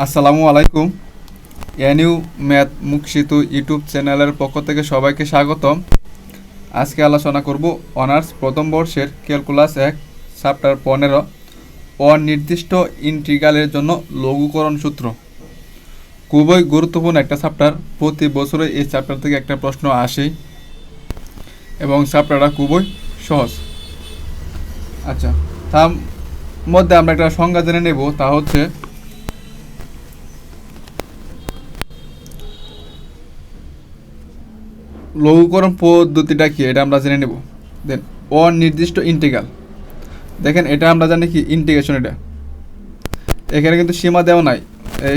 আসসালামু আলাইকুম। NU math মুখশিতু YouTube চ্যানেলের পক্ষ থেকে সবাইকে স্বাগতম। আজকে আলোচনা করব অনার্স প্রথম বর্ষের ক্যালকুলাস এক, চ্যাপ্টার পনেরো, অনির্দিষ্ট ইন্টিগ্রালের জন্য লঘুকরণ সূত্র। খুবই গুরুত্বপূর্ণ একটা চ্যাপ্টার। প্রতি বছরে এই চ্যাপ্টার থেকে একটা প্রশ্ন আসে এবং চ্যাপ্টারটা খুবই সহজ। আচ্ছা তার মধ্যে আমরা একটা সংজ্ঞা জেনে নেব, তা হচ্ছে লঘুকরণ পদ্ধতিটা কি, এটা আমরা জেনে নেব। দেন, অনির্দিষ্ট ইন্টিগ্রাল দেখেন, এটা আমরা জানি কি ইন্টিগ্রেশন এটা। এখানে কিন্তু সীমা দেওয়া নাই।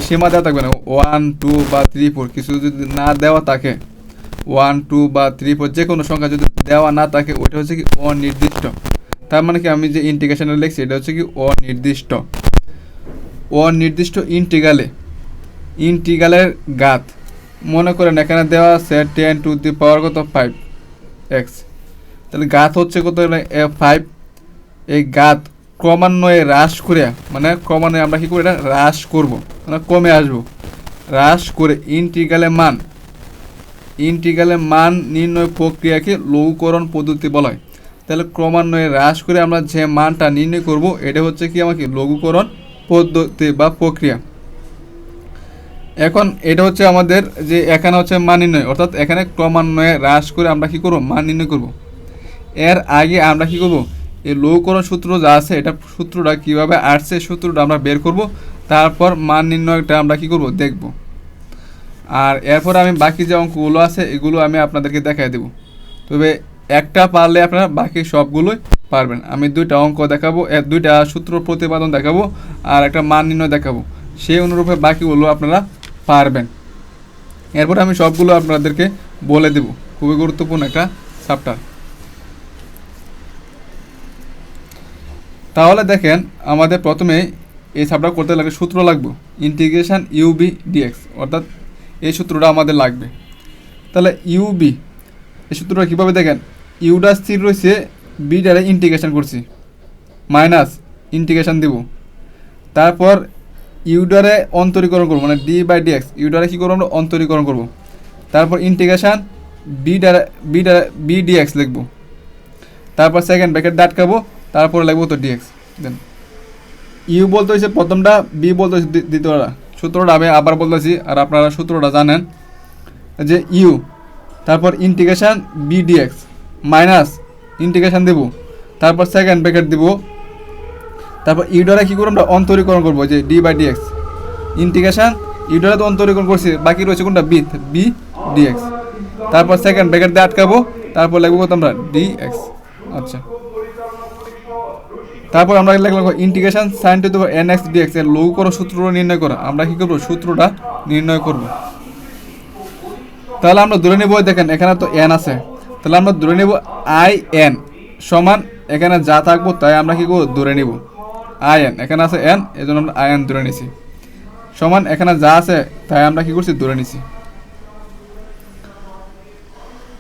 সীমা দেওয়া থাকবে না। ওয়ান টু বা থ্রি ফোর কিছু যদি না দেওয়া থাকে ওয়ান টু বা থ্রি ফোর যে কোনো সংখ্যা যদি দেওয়া না থাকে ওটা হচ্ছে কি অনির্দিষ্ট। তার মানে কি, আমি যে ইন্টিগ্রেশনে লিখছি, এটা হচ্ছে কি অনির্দিষ্ট। অনির্দিষ্ট ইন্টিগ্রালে ইন্টিগ্রালের গাত। মনে করেন এখানে দেওয়া আছে টেন টু দি পাওয়ার কত? ফাইভ এক্স তাহলে গাত হচ্ছে কত? ফাইভ এই গাত ক্রমান্বয়ে হ্রাস করে মানে ক্রমান্বয়ে আমরা কী করি? এটা হ্রাস করব। মানে কমে আসব। হ্রাস করে ইন্টিগ্রালের মান। ইন্টিগ্রালের মান নির্ণয় প্রক্রিয়াকে লঘুকরণ পদ্ধতি বলা হয়। তাহলে ক্রমান্বয়ে হ্রাস করে আমরা যে মানটা নির্ণয় করব, এটা হচ্ছে কি আমাকে লঘুকরণ পদ্ধতি বা প্রক্রিয়া। এখন এটা হচ্ছে আমাদের যে এখানে হচ্ছে মান নির্ণয় অর্থাৎ এখানে ক্রমান্বয়ে হ্রাস করে আমরা কি করব? মান নির্ণয় করব। এর আগে আমরা কি করব? এই লঘুকরণ সূত্র যা আছে, এটা সূত্রটা কীভাবে আসছে, সূত্রটা আমরা বের করব। তারপর মান নির্ণয়টা আমরা কি করব? দেখব। আর এরপর আমি বাকি যে অঙ্কগুলো আছে, এগুলো আমি আপনাদেরকে দেখাই দেব। তবে একটা পারলে আপনারা বাকি সবগুলোই পারবেন। আমি দুইটা অঙ্ক দেখাবো দুইটা সূত্র প্রতিপাদন দেখাবো, আর একটা মান নির্ণয় দেখাবো। সেই অনুরূপে বাকিগুলো আপনারা পারবেন। এরপর আমি সবগুলো আপনাদেরকে বলে দেব। খুবই গুরুত্বপূর্ণ একটা চ্যাপ্টার তাহলে দেখেন, আমাদের প্রথমে এই চ্যাপ্টার করতে লাগবে সূত্র লাগবে। ইন্টিগ্রেশন ইউবি ডিএক্স অর্থাৎ এই সূত্রটা আমাদের লাগবে। তাহলে ইউবি এই সূত্রটা কীভাবে দেখেন? ইউটা স্থির রয়েছে বিটারে ইন্টিগ্রেশন করছি। মাইনাস ইন্টিগ্রেশন দিব। তারপর ইউডারে অন্তরীকরণ করব মানে ডি বাই ডিএক্স ইউডারে কী করব আমরা? অন্তরীকরণ করব। তারপর ইন্টিগ্রেশন বি ডারে বি ডারে বি ডিএক্স লিখব। তারপর সেকেন্ড ব্র্যাকেট ডাটকাবো তারপরে লিখব তো ডিএক্স দেন ইউ বলতে হয়েছে প্রথমটা বি বলতে হয়েছে দ্বিতীয়টা। সূত্রটা আমি আবার বলতেছি, আর আপনারা সূত্রটা জানেন যে ইউ তারপর integration V D X minus integration দেবো। তারপর সেকেন্ড ব্র্যাকেট দিব তারপর ইউডারে কী করব আমরা? অন্তরীকরণ করব যে D by D X integration ইউডারে তো অন্তরীকরণ করছি, বাকি রয়েছে কোনটা? বি বি ডিএক্স তারপর সেকেন্ড ব্র্যাকেট দিয়ে আটকাবো, তারপর লিখব কত আমরা? ডিএক্স আচ্ছা। তারপর আমরা লিখলাম ইন্টিগ্রেশন সাইন টু দেবো এন এক্স ডিএক্স এর লঘুকরণ সূত্র নির্ণয় করা। আমরা কী করব? সূত্রটা নির্ণয় করব। তাহলে আমরা ধরে নেব, দেখেন, এখানে তো এন আছে। তাহলে আমরা ধরে নেব আই এন সমান, এখানে যা থাকব তাই আমরা কি করব? ধরে নিব। আই এন এখানে আছে এন এই জন্য আমরা আই এন ধরে নিছি। সমান এখানে যা আছে, তাই আমরা কি করছি? ধরে নিছি।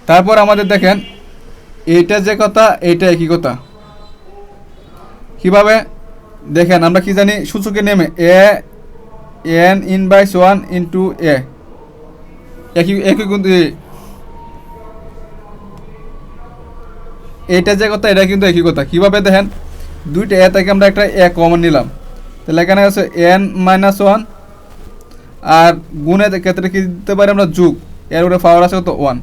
তারপর আমাদের দেখেন, এইটা যে কথা, এইটা একই কথা। কীভাবে? দেখেন, আমরা কি জানি? সূচকে নেমে এ, এন ইন বাইস ওয়ান ইন্টু এ একই একই কিন্তু এ- এইটা যে কথা, এটা কিন্তু একই কথা। কীভাবে দেখেন? দুইটা এ থেকে আমরা একটা এ কমন নিলাম। তাহলে এখানে আছে এন মাইনাস ওয়ান আর গুণের ক্ষেত্রে কি দিতে পারি আমরা যুগ? এর উপরে পাওয়ার আছে তো ওয়ান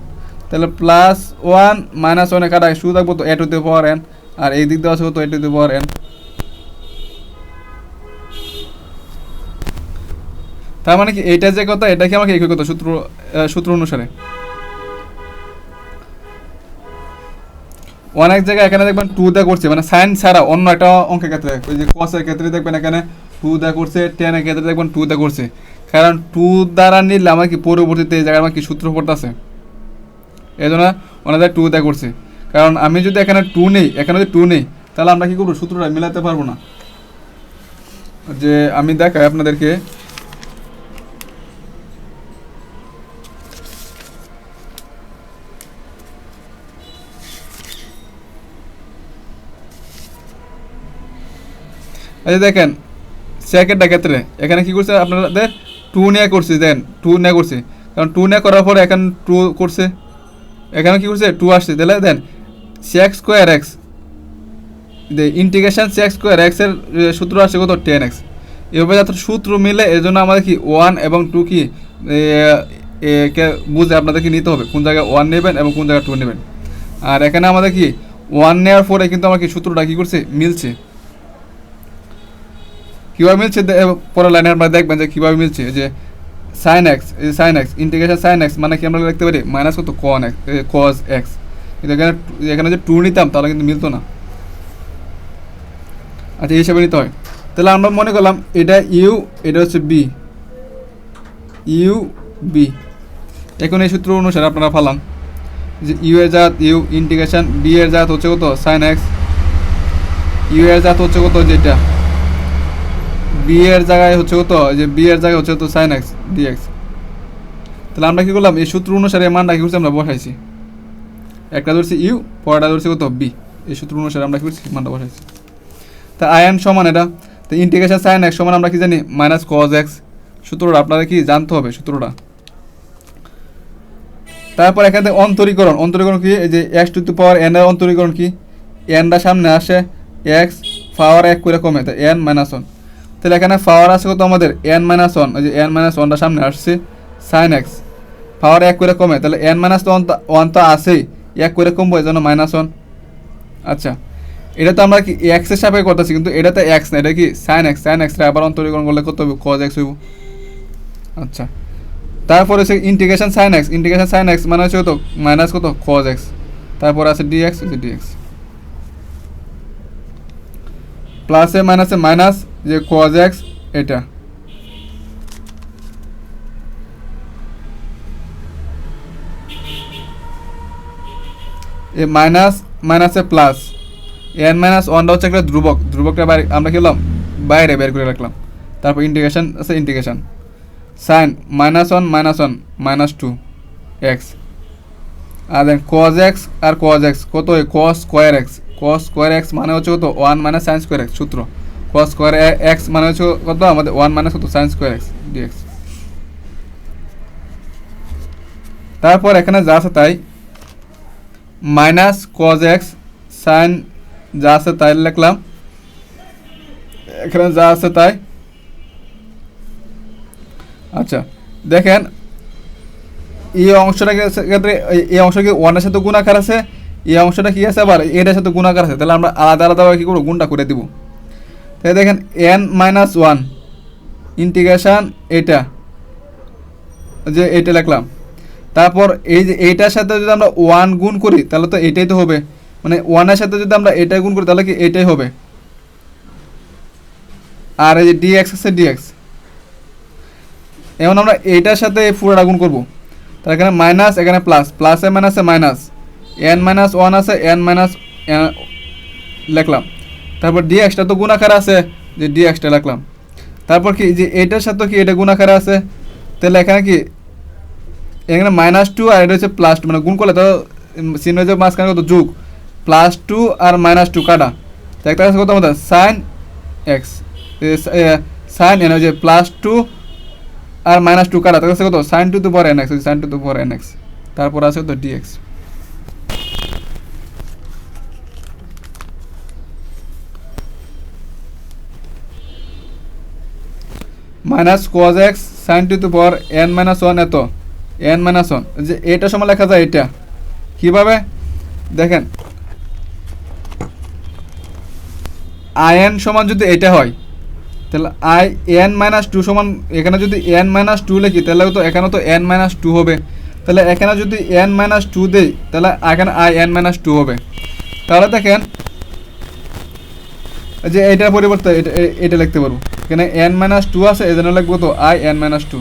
তাহলে প্লাস ওয়ান মাইনাস ওয়ানে কাটা শুধু থাকব তো এ টু দি পাওয়ার এন আর এই দিক দিয়ে আছে তো এ টু দি পাওয়ার এন তার মানে কি এইটা যে কথা, এটা কি আমাকে একই কথা সূত্র সূত্র অনুসারে? অনেক জায়গায় এখানে দেখবেন টু দা করছে মানে সাইন ছাড়া অন্য একটা অঙ্কের ক্ষেত্রে, ওই যে কসের ক্ষেত্রে দেখবেন এখানে টু দা করছে টেনের ক্ষেত্রে দেখবেন টু দা করছে। কারণ টু দ্বারা নিলে আমার কি পরবর্তীতে এই জায়গায় আমার কি সূত্র পড়তেছে? এই জন্য ওনাদের টু দা করছে। কারণ আমি যদি এখানে টু নেই, এখানে যদি টু নেই, তাহলে আমরা কি করব? সূত্রটা মিলাতে পারব না। যে আমি দেখাই আপনাদেরকে। এই যে দেখেন সেকেন্ডটা ক্ষেত্রে এখানে কী করছে আপনাদের? টু নিয়ে করছে, দেন, টু নিয়ে করছে। কারণ টু নিয়ে করার পরে এখানে টু করছে। এখানে কী করছে? টু আসছে। তাহলে then sec square X integration sec square এক্সের সূত্র আসছে কত? টেন এক্স এভাবে যাতে সূত্র মিলে, এর জন্য আমাদের কি ওয়ান এবং টু কি বুঝে আপনাদেরকে নিতে হবে। কোন জায়গায় ওয়ান নেবেন এবং কোন জায়গায় টু নেবেন। আর এখানে আমাদের কি ওয়ান নেওয়ার পরে কিন্তু আমার কি সূত্রটা কী করছে? মিলছে। কীভাবে মিলছে? পরের লাইনে আপনারা দেখবেন যে কীভাবে মিলছে। যে sine X sine X integration sine X মানে কি আমরা লিখতে পারি? মাইনাস কত? কন এক্স কজ এক্স কিন্তু এখানে এখানে যে টু নিতাম, তাহলে কিন্তু মিলতো না। আচ্ছা এই হিসাবে নিতে হয়। তাহলে আমরা মনে করলাম এটা ইউ এটা হচ্ছে বি ইউ বি এখন এই সূত্র অনুসারে আপনারা ফালান যে ইউ এর জাত ইউ ইন্টিগ্রেশন বি এর জাত হচ্ছে কত? সাইন এক্স ইউ এর জাত হচ্ছে কত? যেটা। বি এর জায়গায় হচ্ছে কত? যে বি এর জায়গায় হচ্ছে তো সাইন এক্স ডিএক্স তাহলে আমরা কি করলাম? এই সূত্র অনুসারে মানটা কি করছি আমরা? বসাইছি। একটা ধরছি ইউ পরেরটা ধরছি কত? বি এই সূত্র অনুসারে আমরা কি করছি? মানটা বসাইছি। তা আয়ন সমান এটা। তো ইন্টিগ্রেশন সাইন এক্স সমান আমরা কি জানি? মাইনাস কজ এক্স সূত্রটা আপনাদের কি জানতে হবে সূত্রটা? তারপর এখানে অন্তরীকরণ। অন্তরীকরণ কি? এই যে X to to power N এর অন্তরীকরণ কি? এনটা সামনে আসে এক্স পাওয়ার এক করে কমে। তো এন মাইনাস ওয়ান তাহলে এখানে পাওয়ার আছে কত আমাদের? এন মাইনাস ওয়ান ওই যে এন মাইনাস ওয়ানটা সামনে আসছে সাইন এক্স পাওয়ার এক করে কমে, তাহলে এন মাইনাস ওয়ান ওয়ান তো আসেই এক করে কমবো এই জন্য মাইনাস ওয়ান আচ্ছা এটা তো আমরা কি এক্সের সাপেক্ষে করতেছি, কিন্তু এটা তো এক্স না, এটা কি সাইন এক্স সাইন এক্স আবার অন্তরীকরণ করলে কত হবে? কজ এক্স হইব। আচ্ছা তারপর হচ্ছে integration sine X integration sine X মানে হচ্ছে কত? মাইনাস কত? কজ এক্স তারপর আছে ডি ডিএক্স যে ডিএক্স প্লাসে মাইনাসে মাইনাস যে কজ এক্স এটা। এ মাইনাস মাইনাসে প্লাস এন মাইনাস ওয়ানটা হচ্ছে একটা ধ্রুবক। ধ্রুবকটা বাইরে, আমরা করলাম? বাইরে বের করে রাখলাম। তারপর ইন্টিগ্রেশন আছে integration sine minus one minus one minus two X আর দেন কজ এক্স আর কজ এক্স কত? Cos square X cos square X মানে হচ্ছে কত? One minus sine square X সূত্র। কস স্কোয়ার এক্স মানে হচ্ছে কত? আমাদের ওয়ান মাইনাস কত? Sine square X D X তারপর এখানে যা আছে তাই মাইনাস কজ এক্স সাইন যা আছে তাই লিখলাম। এখানে যা আছে তাই। আচ্ছা দেখেন, এই অংশটা ক্ষেত্রে, এই- এই অংশ কি ওয়ানের সাথে গুণাকার আছে, এই অংশটা কি আছে আবার, এটার সাথে গুণাকার আছে। তাহলে আমরা আলাদা আলাদাভাবে কী করব? গুণটা করে দিব। তাহলে দেখেন এন মাইনাস ওয়ান ইন্টিগ্রেশন এটা। যে এটা লিখলাম। তারপর এই যে এইটার সাথে যদি আমরা ওয়ান গুণ করি, তাহলে তো এটাই তো হবে। মানে ওয়ানের সাথে যদি আমরা এটাই গুণ করি, তাহলে কি এটাই হবে? আর এই যে ডিএক্স আছে ডিএক্স এখন আমরা এইটার সাথে এই পুরোটা গুণ করব। তার এখানে মাইনাস এখানে প্লাস প্লাসে মাইনাসে মাইনাস এন মাইনাস ওয়ান আছে এন মাইনাস লিখলাম। তারপর ডিএক্সটা তো গুণাকার আছে, যে ডিএক্সটা লিখলাম তারপর কি, যে এটার সাথে কি এটা গুণাকারে আছে? তাহলে এখানে কি, এখানে মাইনাস টু আর এটা হচ্ছে প্লাস টু মানে গুণ করলে তো চিহ্ন হয়েছে মাঝখানে কত? যুগ। প্লাস টু আর মাইনাস টু কাটা। তো একটা আছে কত আমাদের? সাইন এক্স সাইন এন যে প্লাস টু আর মাইনাস টু কাটা। তাহলে কত? সাইন টু টু পর N X sine to to পর এন এক্স তারপর আছে তো D X minus cos X sine to to পর এন মাইনাস ওয়ান এত। এন মাইনাস ওয়ান যে এটা সময় লেখা যায় এটা কীভাবে? দেখেন। আই এন সমান যদি এটা হয়, তাহলে আই এন মাইনাস টু সমান, এখানে যদি এন মাইনাস টু লিখি, তাহলে তো এখানে তো এন মাইনাস টু হবে। তাহলে এখানে যদি এন মাইনাস টু দেই, তাহলে এখানে আই এন মাইনাস টু হবে। তাহলে দেখেন যে এটার পরিবর্তে এটা এটা লিখতে পারব। এখানে এন মাইনাস টু আছে, এই জন্য লিখব তো আই এন মাইনাস টু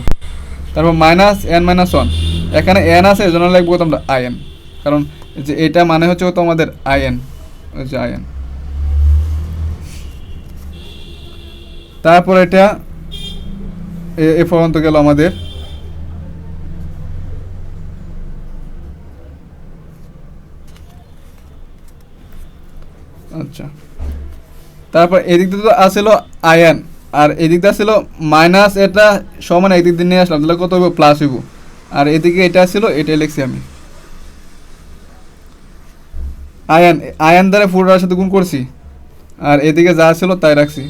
তারপর মাইনাস এন মাইনাস ওয়ান এখানে এন আছে, এই জন্য লিখব তো আমরা আই এন কারণ যে এটা মানে হচ্ছে তো আমাদের আই এন যে আই এন তারপর এটা এ পর্যন্ত গেল আমাদের। আচ্ছা। তারপর এদিক দিয়ে তো আসলো আয়ন আর এদিকটা ছিল মাইনাস এটা সমান এদিক দিয়ে নিয়ে আসলাম, তাহলে কত হবে প্লাস হইব। আর এদিকে এটা ছিল এটাই লিখছি আমি। আয়ান আয়ান দ্বারা ফুটার সাথে গুণ করছি। আর এদিকে যা ছিল তাই রাখছি।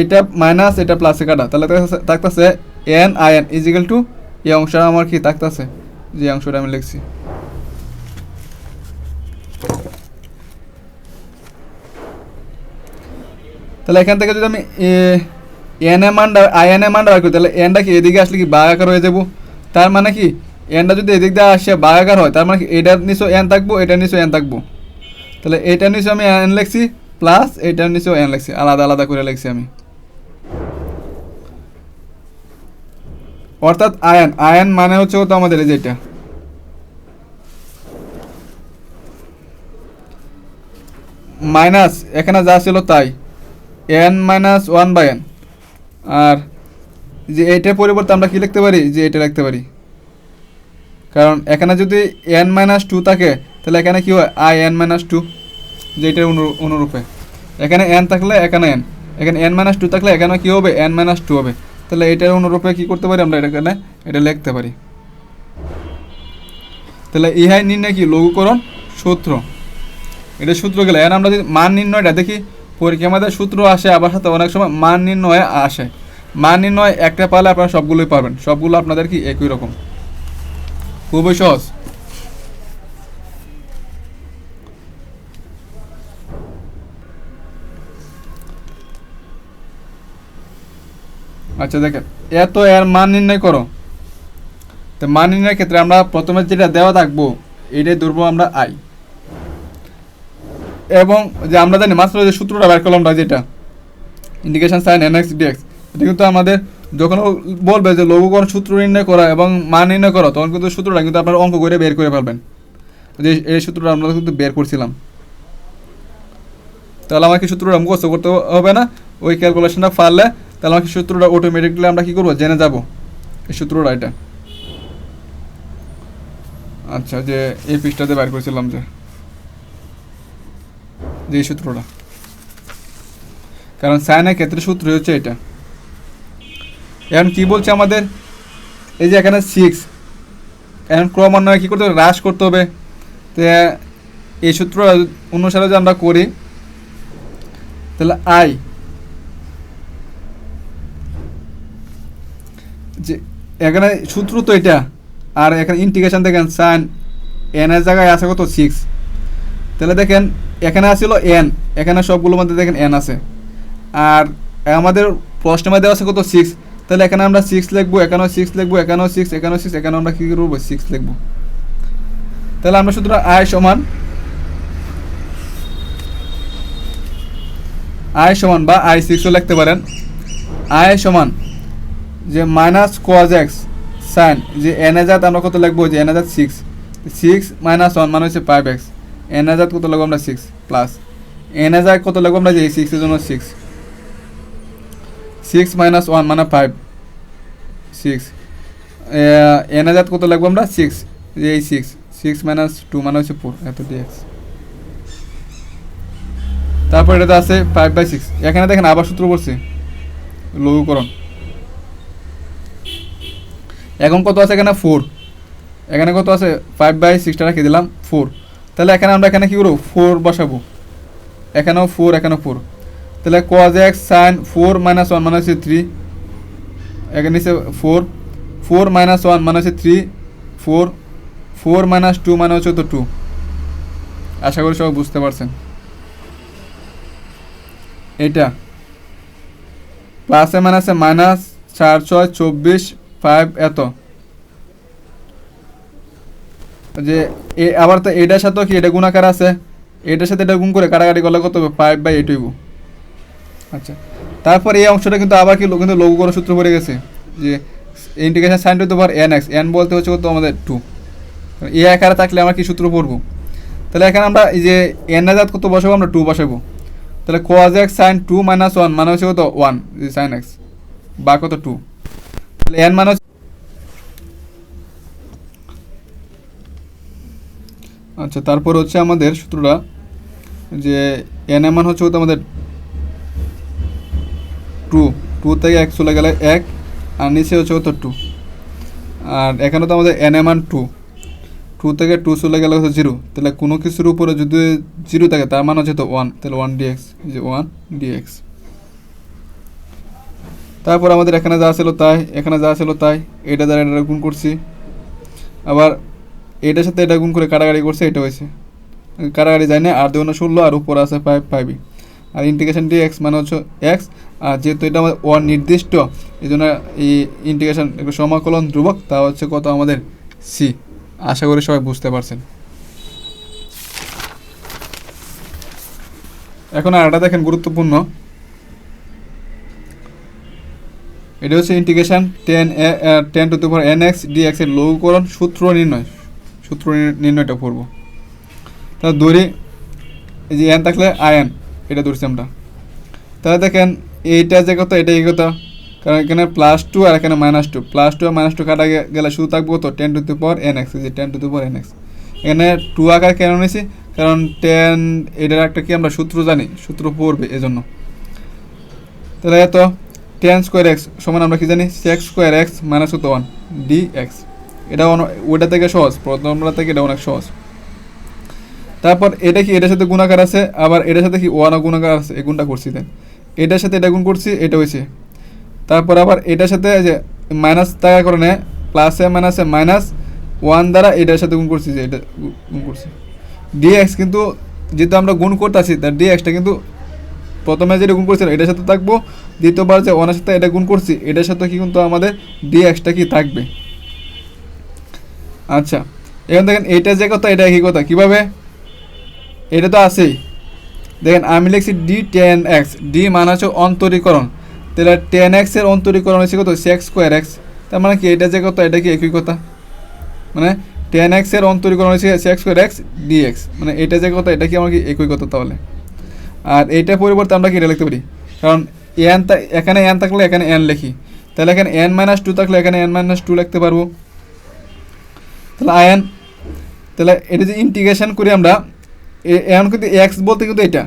এটা মাইনাস এটা প্লাসে কাটা। তাহলে থাকতেছে এন আয়ান ইজিক্যাল টু এই অংশটা আমার কি থাকতেছে? যে অংশটা আমি লিখছি। তাহলে এখান থেকে যদি আমি এন এ মানটা, আই এন এম বার করি, তাহলে এনটা কি এদিকে আসলে কি বাগাকার হয়ে যাব? তার মানে কি? এনটা যদি এদিক দিয়ে আসে বাগাকার হয়, তার মানে কি? এটার নিচেও এন থাকব এটার নিচেও এন থাকব। তাহলে এটার নিচেও আমি এন লিখছি প্লাস এটার নিচেও এন লিখছি, আলাদা আলাদা করে লিখছি আমি। অর্থাৎ আয়ন আয়ন মানে হচ্ছে তো আমাদের এই যেটা মাইনাস, এখানে যা ছিল তাই। N minus one by N আর যে এটার পরিবর্তে আমরা কি লিখতে পারি? যে এটা লিখতে পারি। কারণ এখানে যদি এন মাইনাস টু থাকে, তাহলে এখানে কি হয়? আই এন মাইনাস টু যে এটার অনুরূপ। এখানে এন থাকলে এখানে এন এখানে এন মাইনাস টু থাকলে এখানে কি হবে? এন মাইনাস টু হবে। তাহলে এটার অনুরূপে কি করতে পারি আমরা? এখানে এটা লিখতে পারি। তাহলে ইহাই নির্ণয় কি? লঘুকরণ সূত্র। এটা সূত্র গেলে, এখন আমরা যদি মান নির্ণয়টা দেখি পরীক্ষার মধ্যে সূত্র আসে আবার সাথে অনেক সময় মান নির্ণয়ে আসে। মান নির্ণয় একটা পারলে আপনারা সবগুলোই পাবেন। সবগুলো আপনাদের কি একই রকম? খুবই সহজ। আচ্ছা দেখেন। এত এর মান নির্ণয় করো। তো মান নির্ণয়ের ক্ষেত্রে আমরা প্রথমে যেটা দেওয়া থাকব, এটাই ধরবো আমরা আই এবং যে আমরা জানি মাত্র যে সূত্রটা বের করলাম যেটা indication sine N X D X এটা কিন্তু আমাদের যখন বলবে যে লঘুকরণ সূত্র নির্ণয় করা এবং মান নির্ণয় করা, তখন কিন্তু সূত্রটা কিন্তু আপনার অঙ্ক করে বের করে ফেলবেন। যে এই সূত্রটা আমরা কিন্তু বের করছিলাম। তাহলে আমাকে সূত্রটা মুখস্থ করতে হবে না, ওই ক্যালকুলেশনটা পারলে তাহলে আমাকে সূত্রটা অটোমেটিকলি আমরা কি করব? জেনে যাব। এই সূত্রটা এটা। আচ্ছা যে এই পৃষ্ঠাতে বের করেছিলাম যে। যে সূত্রটা। কারণ সাইনের ক্ষেত্রে সূত্র হচ্ছে এটা। এখন কি বলছে আমাদের? এই যে এখানে সিক্স এখন ক্রমান্বয়ে কী করতে হবে? হ্রাস করতে হবে। তো এই সূত্র অনুসারে যদি আমরা করি, তাহলে আই যে এখানে সূত্র তো এটা। আর এখানে ইন্টিগ্রেশন দেখেন সাইন এন এর জায়গায় আছে কত সিক্স তাহলে দেখেন এখানে আসছিল এন এখানে সবগুলোর মধ্যে দেখেন এন আছে। আর আমাদের প্রশ্নের মধ্যে আছে কত? সিক্স তাহলে এখানে আমরা সিক্স লিখব, এখানেও সিক্স লিখব, এখানেও সিক্স এখানেও সিক্স এখানে আমরা কী করব? সিক্স লিখব। তাহলে আমরা সুতরাং আয় সমান আয় সমান বা আই সিক্সও লিখতে পারেন। আয় সমান যে মাইনাস কোয়াজ এক্স সাইন যে এন এজাত আমরা কত লিখব? যে এন এজাত সিক্স সিক্স মাইনাস ওয়ান মানে হচ্ছে ফাইভ এক্স এন কত লিখব আমরা সিক্স প্লাস এন এজাত কত লিখব আমরা যে সিক্সের জন্য সিক্স সিক্স মাইনাস ওয়ান মানে ফাইভ সিক্স এন এজাত কত লিখব আমরা সিক্স এই সিক্স সিক্স মাইনাস টু মানে হচ্ছে ফোর এত ডিএক্স তারপর এটাতে আছে ফাইভ বাই সিক্স এখানে দেখেন আবার সূত্র পড়ছে। লঘুকরণ। এখন কত আছে এখানে? ফোর এখানে কত আছে? ফাইভ বাই সিক্সটা রেখে দিলাম ফোর তাহলে এখানে আমরা এখানে কী করব? ফোর বসাবো। এখানেও ফোর এখানেও ফোর তাহলে cos X sine four minus one মানে হচ্ছে থ্রি এখানে নিচে ফোর ফোর মাইনাস ওয়ান মানে হচ্ছে three four four minus two মানে হচ্ছে তো টু আশা করি সবাই বুঝতে পারছেন। এইটা প্লাসে মাইনাসে মাইনাস চার, ছয়, চব্বিশ ফাইভ এত। যে এ, আবার তো এটার সাথেও কি এটা গুণাকার আছে? এটার সাথে এটা গুণ করে কাটাকাটি করলে কত হবে? ফাইভ বাই এইট আচ্ছা। তারপর এই অংশটা কিন্তু আবার কি কিন্তু লঘু লঘুকরণ সূত্র পড়ে গেছে যে integration sine to the power N X N বলতে হচ্ছে কত আমাদের টু এ আকারে থাকলে আমরা কি সূত্র পড়ব? তাহলে এখানে আমরা এই যে এন জাত কত বসাবো? আমরা টু বসাবো। তাহলে cos X sine to minus one মানে হচ্ছে কত? ওয়ান সাইন এক্স বা কত টু তাহলে এন মানে আচ্ছা তারপর হচ্ছে আমাদের সূত্রটা যে এন এর মান হচ্ছে আমাদের? টু টু থেকে এক চলে গেলে এক, আর নিচে হচ্ছে কত টু আর এখানে তো আমাদের এন এম টু টু থেকে টু চলে গেলে হচ্ছে জিরো তাহলে কোনো কিছুর উপরে যদি জিরো থাকে, তার মানে হচ্ছে তো ওয়ান তাহলে ওয়ান ডিএক্স যে ওয়ান ডিএক্স তারপর আমাদের এখানে যা ছিল তাই, এখানে যা ছিল তাই, এটা দ্বারা এটা গুণ করছি। আবার এটার সাথে এটা গুণ করে কাটাকাটি করছে, এটা হয়েছে। কাটাকাটি যায় না, আর দুগুণ ষোলো, আর উপর আছে ফাইভ ফাইভই আর ইন্টিগ্রেশন ডি এক্স মানে হচ্ছে এক্স আর যেহেতু এটা আমাদের অনির্দিষ্ট এই জন্য এই ইন্টিগ্রেশন একটু সমাকলন ধ্রুবক, তা হচ্ছে কত আমাদের সি আশা করি সবাই বুঝতে পারছেন। এখন আর একটা দেখেন গুরুত্বপূর্ণ। এটা হচ্ছে integration tan tan to the power n x d এক্সের লঘুকরণ সূত্র নির্ণয়। সূত্র নির- নির্ণয়টা করব। তাহলে ধরি, এই যে এন থাকলে আয়ন এটা ধরছি আমরা। তাহলে দেখেন, এইটা যে কত, এটা এই কথা কারণ এখানে প্লাস টু আর এখানে মাইনাস টু প্লাস টু আর মাইনাস টু কাটা গেলে শুধু থাকব কত? Tan to power n x যে tan to power n x এখানে টু আকার কেন নিয়েছি কারণ টেন এটার একটা কি আমরা সূত্র জানি, সূত্র পড়বে এজন্য। তাহলে এত টেন স্কোয়ার এক্স সমান আমরা কি জানি? সেক্স স্কোয়ার এক্স মাইনাস কত? ওয়ান ডি এক্স এটা ওইটা থেকে সহজ। প্রথমটা থেকে এটা অনেক সহজ। তারপর এটা কি এটার সাথে গুণাকার আছে? আবার এটার সাথে কি ওয়ান গুণাকার আছে? এই গুণটা করছি দেন। এটার সাথে এটা গুণ করছি, এটা হয়েছে তারপর আবার এটার সাথে যে মাইনাস থাকার কারণে প্লাসে মাইনাসে মাইনাস ওয়ান দ্বারা এটার সাথে গুণ করছি যে এটা গুণ করছি। ডিএক্স কিন্তু যেহেতু আমরা গুণ করতেছি তার ডিএক্সটা কিন্তু প্রথমে যেটা গুণ করছিলাম, এটার সাথে থাকব। দ্বিতীয়বার যে ওয়ানের সাথে এটা গুণ করছি, এটার সাথে কি কিন্তু আমাদের ডিএক্সটা কি থাকবে? আচ্ছা এখন দেখেন এটা যে কথা, এটা কি কথা। কীভাবে? এটা তো আছেই। দেখেন, আমি লিখছি ডি টেন এক্স ডি মানে হচ্ছে অন্তরীকরণ। তাহলে টেন এক্সের অন্তরীকরণ হচ্ছে কত? সেক্স স্কোয়ার এক্স তার মানে কি এটা যে কথা, এটা কি একই কথা? মানে টেন এক্সের অন্তরীকরণ হচ্ছে সেক্স স্কোয়ার এক্স ডিএক্স মানে এটা যে কথা, এটা কি আমার কি একই কথা তাহলে? আর এটা পরিবর্তে আমরা কি এটা লিখতে পারি? কারণ এন এখানে এন থাকলে এখানে এন লিখি। তাহলে এখানে এন মাইনাস টু থাকলে এখানে এন মাইনাস টু লিখতে পারব। তাহলে আয়ন, তাহলে এটা যে ইন্টিগ্রেশন করি আমরা এখন কিন্তু এক্স বলতে কিন্তু এটা।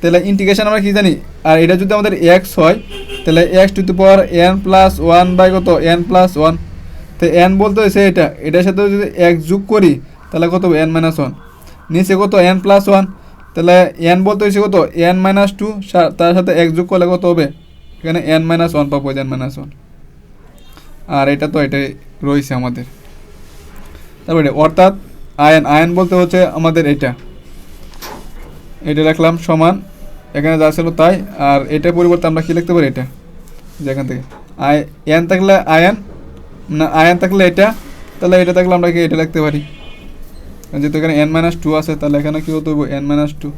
তাহলে ইন্টিগ্রেশন আমরা কি জানি? আর এটা যদি আমাদের এক্স হয়, তাহলে x to the power n plus one by কত? এন প্লাস ওয়ান তো এন বলতে হয়েছে এটা। এটার সাথে যদি এক্স যোগ করি, তাহলে কত এন মাইনাস ওয়ান নিচে কত? এন প্লাস ওয়ান তাহলে এন বলতে হয়েছে কত? এন মাইনাস টু তার সাথে এক যোগ করলে কত হবে? এখানে এন মাইনাস ওয়ান পাবো এন মাইনাস ওয়ান আর এটা তো এটাই রয়েছে আমাদের। তারপরে অর্থাৎ আয়ন আয়ন বলতে হচ্ছে আমাদের এটা। এটা রাখলাম সমান, এখানে যা ছিল তাই, আর এটার পরিবর্তে আমরা কি লিখতে পারি এটা? যেখান থেকে। আয় এন থাকলে আয়ন না আয়ন থাকলে এটা, তাহলে এটা থাকলে আমরা কি এটা লিখতে পারি? যেহেতু এখানে এন মাইনাস টু আছে, তাহলে এখানে কি হতে হবে? এন মাইনাস টু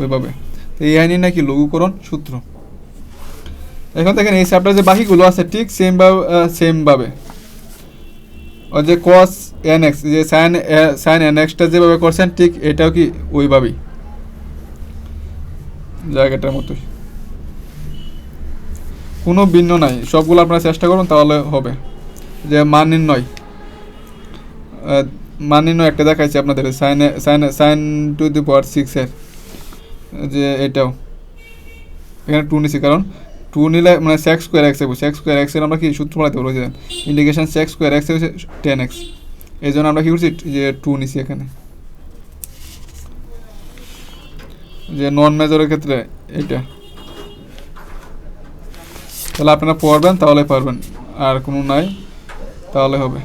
ওইভাবে। তো এই আইনি নাকি লঘুকরণ সূত্র। এখন দেখেন এই চ্যাপ্টার যে বাকিগুলো আছে, ঠিক সেম ভাবে সেমভাবে ও যে কস এন এক্স যে সাইন সাইন এন এক্সটা যেভাবে করছেন, ঠিক এটাও কি ওইভাবেই? জায়গাটার মতোই। কোনো ভিন্ন নাই, সবগুলো আপনারা চেষ্টা করুন, তাহলে হবে। যে মান নির্ণয়। মান নির্ণয় একটা দেখাইছি আপনাদের sine sine sine to the power সিক্সের যে এটাও। এখানে টু নিছি, কারণ টু নিলে মানে সেক্স স্কোয়ার এক্স হবে সেক্স স্কোয়ার এক্সের আমরা কি সূত্র বানাতে পারব যে indication sec square x tan x এই জন্য আমরা কি করছি? যে টু নিছি এখানে। যে নন মেজরের ক্ষেত্রে এটা তাহলে আপনারা পড়বেন, তাহলে পারবেন। আর কোনো নাই, তাহলে হবে।